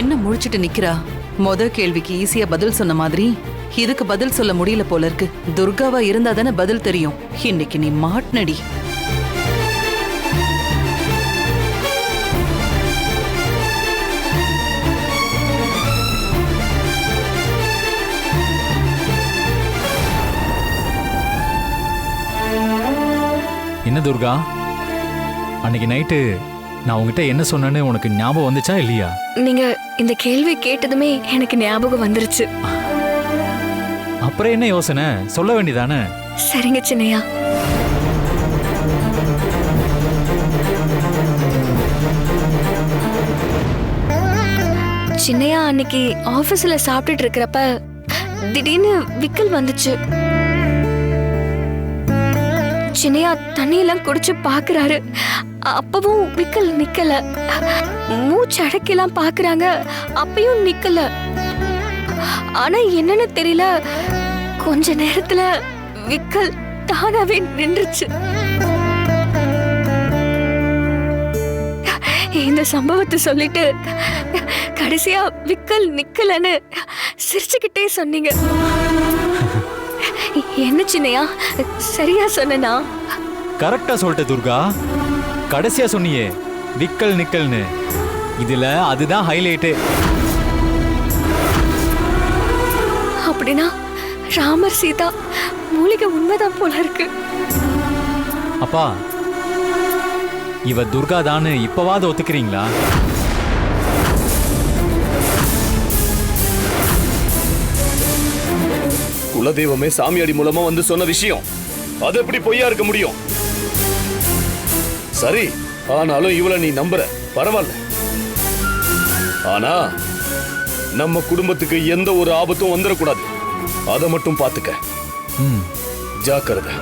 என்ன முழிச்சிட்டு நிக்கிறா? முத கேள்விக்கு ஈஸியா பதில் சொன்ன மாதிரி இதுக்கு பதில் சொல்ல முடியல போல இருக்கு. துர்காவா இருந்தா தானே பதில் தெரியும். இன்னைக்கு நீ மாட்னடி. என்ன துர்கா? அன்னைக்கு நைட்டு நான் உங்ககிட்ட என்ன சொன்னேன்னு உனக்கு ஞாபகம் வந்துச்சா இல்லையா? நீங்க இந்த கேள்வி கேட்டதுமே எனக்கு ஞாபகம் வந்துருச்சு. அப்புறம் என்ன யோசனை? சொல்ல வேண்டியதானே? சரிங்க சின்னையா. சின்னையா அன்னைக்கு ஆபீஸ்ல சாப்பிட்டுட்டு இருக்கிறப்ப திடீர்னு விக்கல் வந்துச்சு. சின்னையா தண்ணியெல்லாம் குடிச்சு பாக்குறாரு. அப்பவும் விக்கல் நிக்கல. மூச்சு அடக்கெல்லாம் பாக்குறாங்க. அப்பயும் நிக்கல. ஆனா என்னன்னு தெரியல. கொஞ்ச நேரத்துல விக்கல் தானாவே நின்றுச்சு. இந்த சம்பவத்தை சொல்லிட்டு கடைசியா விக்கல் நிக்கலன்னு சிரிச்சுக்கிட்டே சொன்னீங்க. என்ன சின்னையா? சரியா சொன்னனா? கரெக்டா சொல்லிட்ட துர்கா. கடைசியா சொன்னியே விக்கல் நிக்கல்னு. இதுல அதுதான் ஹைலைட்டு அப்படின்னா ராமர் சீதா மூலிகை உண்மைதான் போல இருக்கு. அப்பா இவ துர்கா தான்னு இப்பவாது ஒத்துக்கிறீங்களா? குலதெய்வமே சாமியாடி மூலமா வந்து சொன்ன விஷயம். அது எப்படி பொய்யா இருக்க முடியும்? சரி ஆனாலும் இவள நீ நம்புற. பரவாயில்ல. ஆனா நம்ம குடும்பத்துக்கு எந்த ஒரு ஆபத்தும் வந்துடக்கூடாது அதை மட்டும் பாத்துக்க ம். ஜாக்கிரதை.